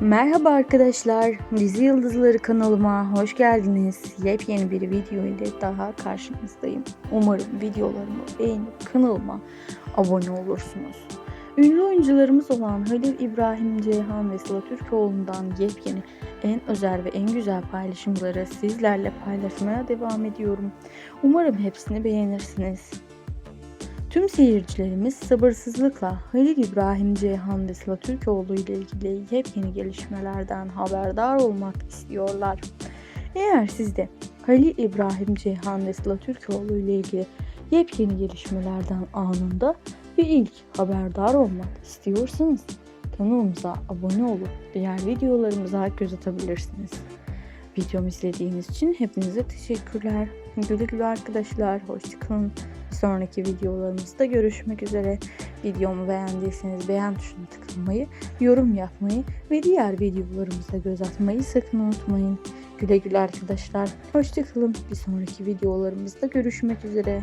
Merhaba arkadaşlar, Dizi Yıldızları kanalıma hoş geldiniz. Yepyeni bir video ile daha karşınızdayım. Umarım videolarımı beğenip kanalıma abone olursunuz. Ünlü oyuncularımız olan Halil İbrahim Ceyhan ve Sıla Türkoğlu'ndan yepyeni en özel ve en güzel paylaşımları sizlerle paylaşmaya devam ediyorum. Umarım hepsini beğenirsiniz. Tüm seyircilerimiz sabırsızlıkla Halil İbrahim Ceyhan ve Sıla Türkoğlu ile ilgili yepyeni gelişmelerden haberdar olmak istiyorlar. Eğer siz de Halil İbrahim Ceyhan ve Sıla Türkoğlu ile ilgili yepyeni gelişmelerden anında ve ilk haberdar olmak istiyorsanız kanalımıza abone olup diğer videolarımıza göz atabilirsiniz. Videomu izlediğiniz için hepinize teşekkürler. Güle arkadaşlar. Hoşçakalın. Sonraki videolarımızda görüşmek üzere. Videomu beğendiyseniz beğen tuşuna tıklamayı, yorum yapmayı ve diğer videolarımıza göz atmayı sakın unutmayın. Güle güle arkadaşlar. Hoşçakalın. Bir sonraki videolarımızda görüşmek üzere.